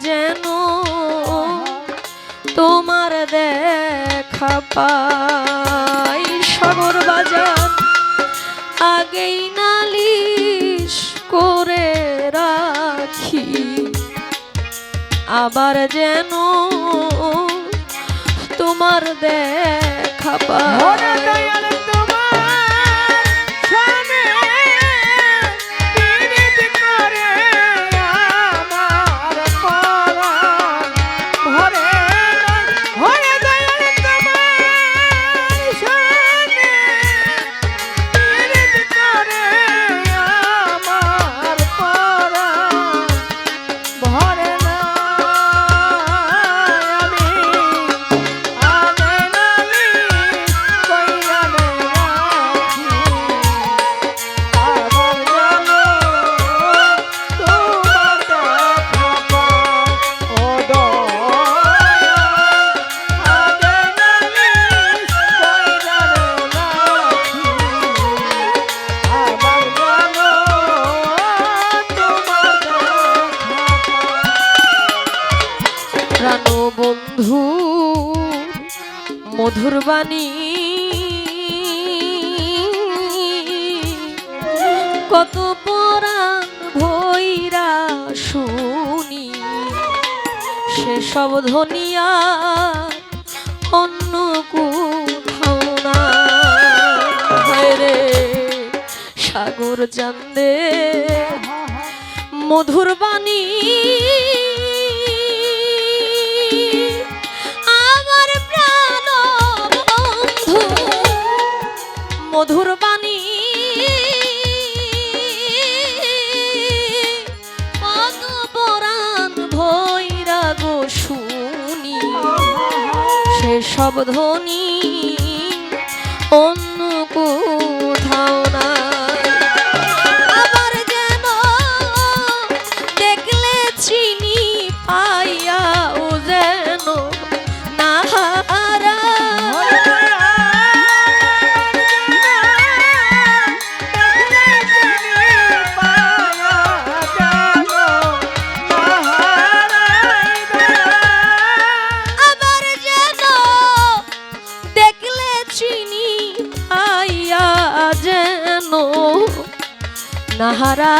যেন তোমার দেখা পাই। সাগর বাজার আগেই নালিশ করে রাখি। আবার যেন তোমার দেখা পাই। মধুর বাণী। কত পরাণ ভৈরা শুনি, সেসব ধনিয়া অন্য কোথাও রে, সাগর চান্দে মধুর বাণী। মধুর বাণী। ভৈরা গো শুনি সেসব ধ্বনি নাহারা।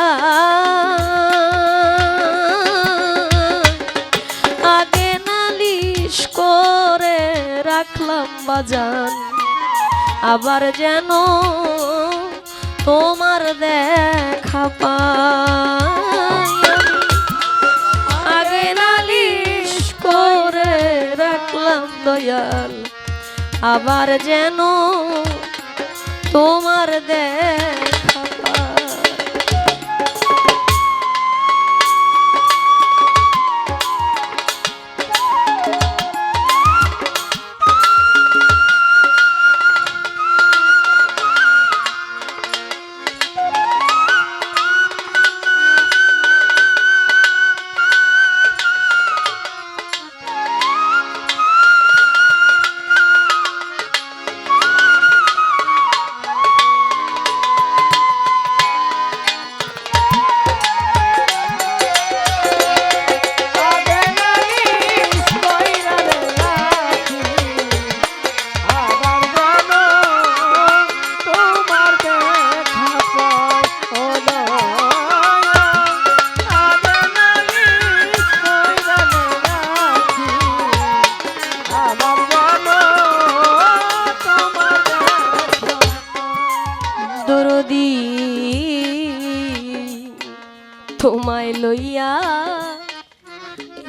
আগে নালিশ করে রাখলাম বাজান, আবার যেন তোমার দেখা পাই। আগে নালিশ করে রাখলাম দয়াল, আবার যেন তোমার দেখা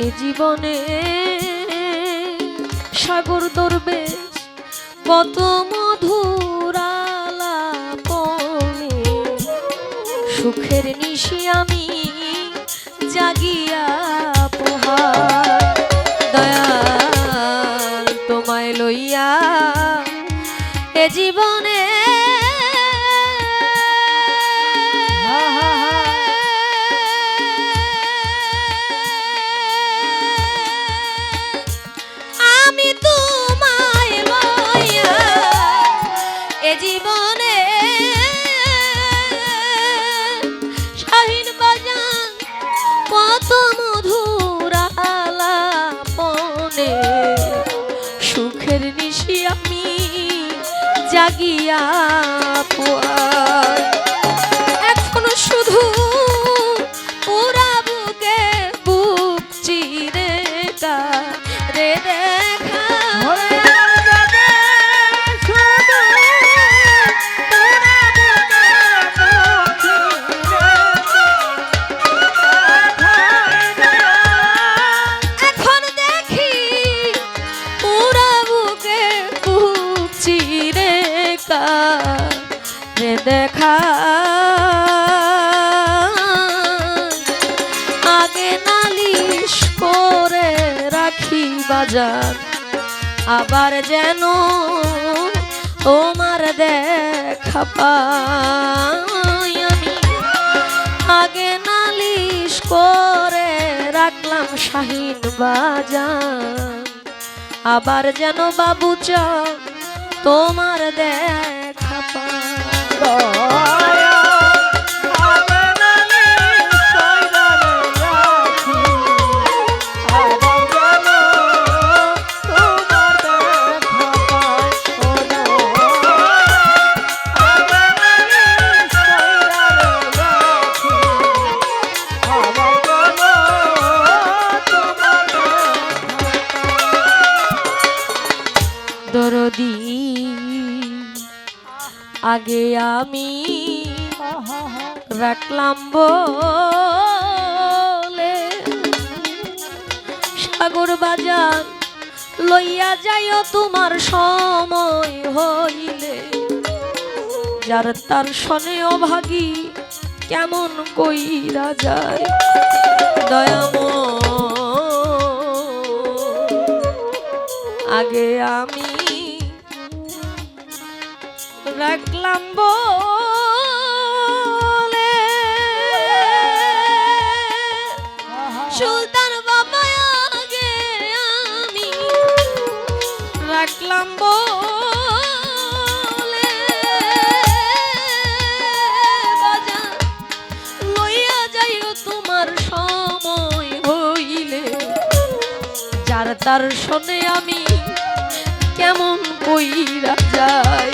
এ জীবনে সাগর দরবেশ কত মধুরালাপনে সুখের নিশি আমি জাগিয়া পোহার। দয়াল তোমায় লইয়া এ জীবনে জাগিয়া পোয়াই এখন শুধু পুরা বুকে বুক চিরে রে দেখা চিরে রে দেখা। আগে নালিশ করে রাখি বাজার, আবার যেন তোমার দেখা পাই আমি। আগে নালিশ করে রাখলাম শাহিন বাজার, আবার যেন বাবু চা তোমার দেখা পাই দরদি আগে আমি রাখলাম সাগর বাজার লইয়া যাইও তোমার সময় হইলে। যার তার শনে অভাগী কেমন কইরা যায়? দয়াম আগে আমি রাখলাম বলে। সুলতান বাবা আগে আমি রাখলাম বলে। লইয়া যাইও তোমার সময় হইলে। যার তার শোনে আমি কেমন কইরা যাই।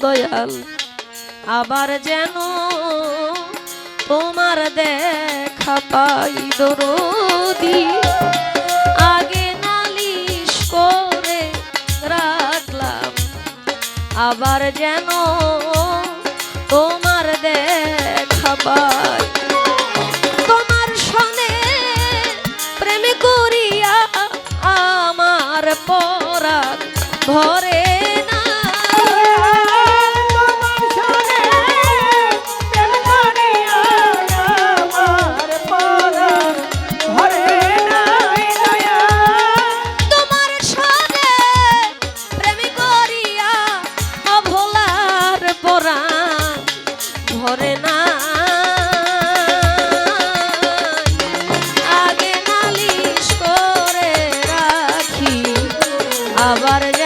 দয়াল। আবার যেন তোমার দেখা পাই দরদি। আগে নালিশ করে রাখলাম, আবার যেন তোমার দেখা পাই। তোমার আবার যেন